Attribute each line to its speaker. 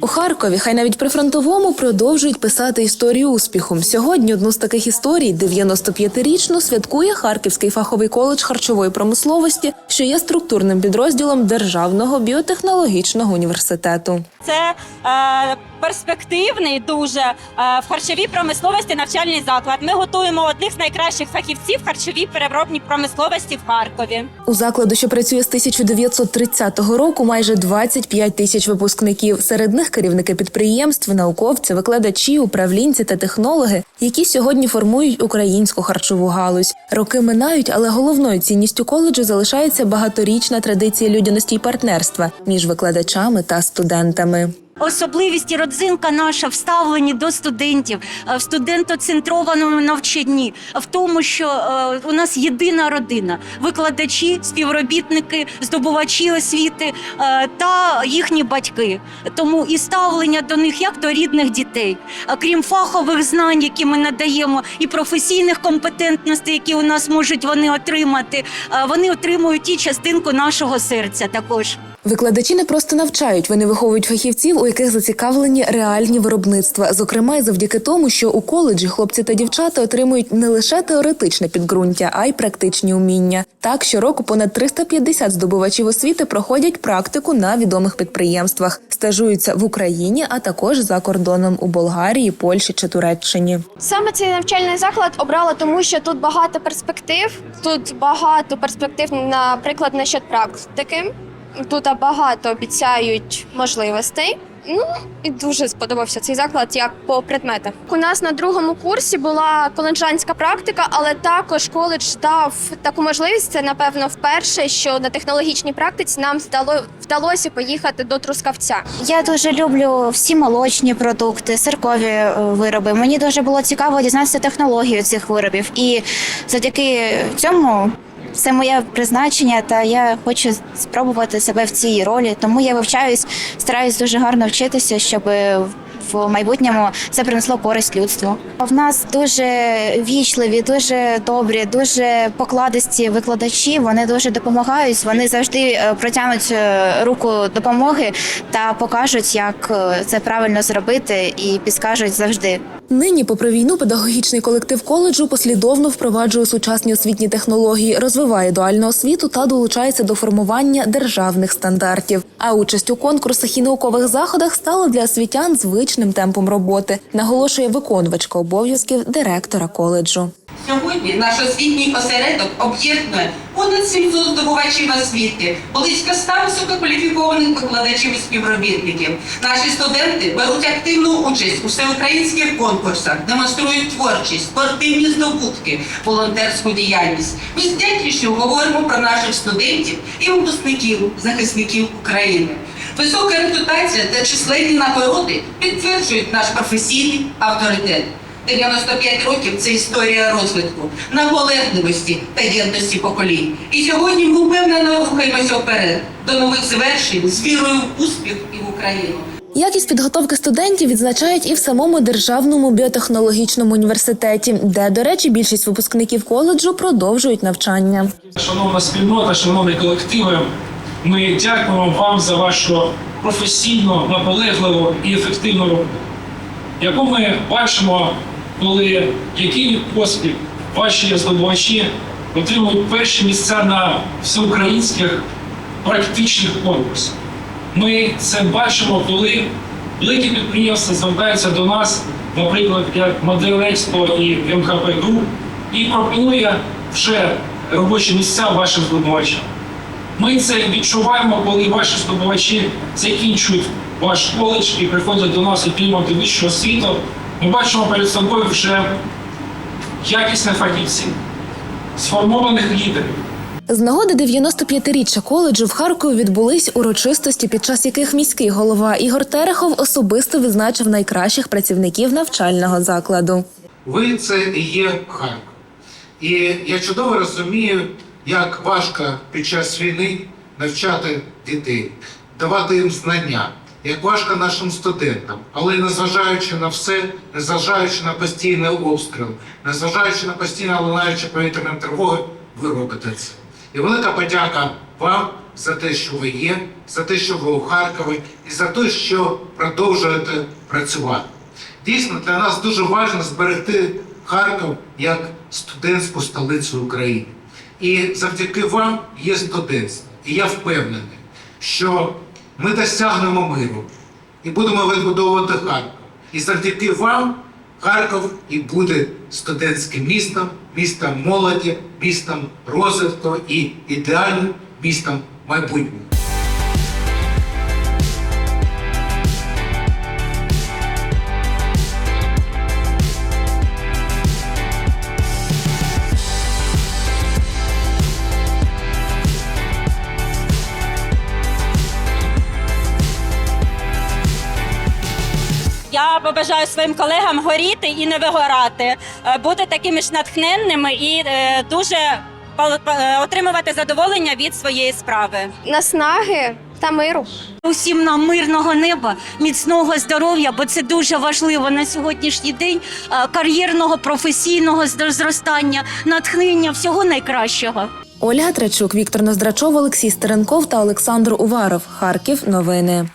Speaker 1: У Харкові, хай навіть при фронтовому, продовжують писати історію успіху. Сьогодні одну з таких історій, 95-річну, святкує Харківський фаховий коледж харчової промисловості, що є структурним підрозділом Державного біотехнологічного університету.
Speaker 2: Це е, перспективний дуже е, в харчовій промисловості навчальний заклад. Ми готуємо одних з найкращих фахівців в харчовій переробній промисловості в Харкові.
Speaker 1: У закладу, що працює з 1930 року, майже 25 тисяч випускників. Серед них керівники підприємств, науковці, викладачі, управлінці та технологи, які сьогодні формують українську харчову галузь. Роки минають, але головною цінністю коледжу залишається багаторічна традиція людяності й партнерства між викладачами та студентами.
Speaker 3: Особливість і родзинка наша в ставленні до студентів, е, в студентоцентрованому навчанні, в тому, що е, у нас єдина родина, викладачі, співробітники, здобувачі освіти е, та їхні батьки. Тому і ставлення до них як до рідних дітей. А крім фахових знань, які ми надаємо, і професійних компетентностей, які у нас можуть вони отримати, вони отримують і частинку нашого серця також.
Speaker 1: Викладачі не просто навчають, вони виховують фахівців, у яких зацікавлені реальні виробництва. Зокрема, й завдяки тому, що у коледжі хлопці та дівчата отримують не лише теоретичне підґрунтя, а й практичні уміння. Так, щороку понад 350 здобувачів освіти проходять практику на відомих підприємствах, стажуються в Україні, а також за кордоном у Болгарії, Польщі чи Туреччині.
Speaker 4: Саме цей навчальний заклад обрала, тому що тут багато перспектив. Тут багато перспектив, наприклад, насчет практики. Тут багато обіцяють можливостей. Ну і дуже сподобався цей заклад як по предметах. У нас на другому курсі була коледжанська практика, але також коледж дав таку можливість. Це напевно вперше, що на технологічній практиці нам здало вдалося поїхати до Трускавця.
Speaker 5: Я дуже люблю всі молочні продукти, сиркові е, вироби. Мені дуже було цікаво дізнатися технологію цих виробів. І завдяки цьому це моє призначення, та я хочу спробувати себе в цій ролі. Тому я вивчаюсь, стараюсь дуже гарно вчитися, щоб в майбутньому це принесло користь людству. В нас дуже вічливі, дуже добрі, дуже покладисті викладачі. Вони дуже допомагають. Вони завжди е, протягнуть е, руку допомоги та покажуть, як е, це правильно зробити, і підскажуть завжди.
Speaker 1: Нині, попри війну, педагогічний колектив коледжу послідовно впроваджує сучасні освітні технології, розвиває дуальну освіту та долучається до формування державних стандартів. А участь у конкурсах і наукових заходах стала для освітян звичним темпом роботи, наголошує виконувачка обов'язків директора коледжу.
Speaker 6: Сьогодні наш освітній осередок об'єднує понад 700 здобувачів освіти, близько 100 висококваліфікованих викладачів і співробітників. Наші студенти беруть активну участь у всеукраїнських конкурсах, демонструють творчість, спортивні здобутки, волонтерську діяльність. Ми з вдячністю говоримо про наших студентів і випускників, захисників України. Висока репутація та численні нагороди підтверджують наш професійний авторитет. 95 років це історія розвитку, наполегливості та єдності поколінь. І сьогодні ми впевнено рухаємося вперед до нових звершень з вірою в успіх і в Україну.
Speaker 1: Якість підготовки студентів відзначають і в самому державному біотехнологічному університеті, де, до речі, більшість випускників коледжу продовжують навчання.
Speaker 7: Шановна спільнота, шановні колективи, ми дякуємо вам за вашу професійну, наполегливу і ефективну роботу, яку ми бачимо, коли який поспіль ваші здобувачі отримують перші місця на всеукраїнських практичних конкурсах. Ми це бачимо, коли великі підприємства звертаються до нас, наприклад, як Модель Експо і МХП Груп, і пропонує вже робочі місця вашим здобувачам. Ми це відчуваємо, коли ваші здобувачі закінчують ваш коледж і приходять до нас отримати вищу освіту. Ми бачимо перед собою вже якісних фахівців, сформованих лідерів.
Speaker 1: З нагоди 95-річчя коледжу в Харкові відбулись урочистості, під час яких міський голова Ігор Терехов особисто відзначив найкращих працівників навчального закладу.
Speaker 8: Ви це і є Харків. І я чудово розумію, як важко під час війни навчати дітей, давати їм знання, як важко нашим студентам. Але незважаючи на все, незважаючи на постійний обстріл, незважаючи на постійно лунаючі повітряні тривоги, ви робите це. І велика подяка вам за те, що ви є, за те, що ви у Харкові, і за те, що продовжуєте працювати. Дійсно, для нас дуже важливо зберегти Харків як студентську столицю України. І завдяки вам є студентство. І я впевнений, що ми досягнемо миру і будемо відбудовувати Харків. І завдяки вам Харків і буде студентським містом, містом молоді, містом розвитку і ідеальним містом майбутнього.
Speaker 2: Я побажаю своїм колегам горіти і не вигорати, е, бути такими ж натхненними і е, дуже е, отримувати задоволення від своєї справи.
Speaker 4: Наснаги та миру.
Speaker 3: Усім нам мирного неба, міцного здоров'я, бо це дуже важливо на сьогоднішній день кар'єрного, професійного зростання, натхнення, всього найкращого.
Speaker 1: Ольга Трачук, Віктор Ноздрачов, Олексій Стеренков та Олександр Уваров. Харків. Новини.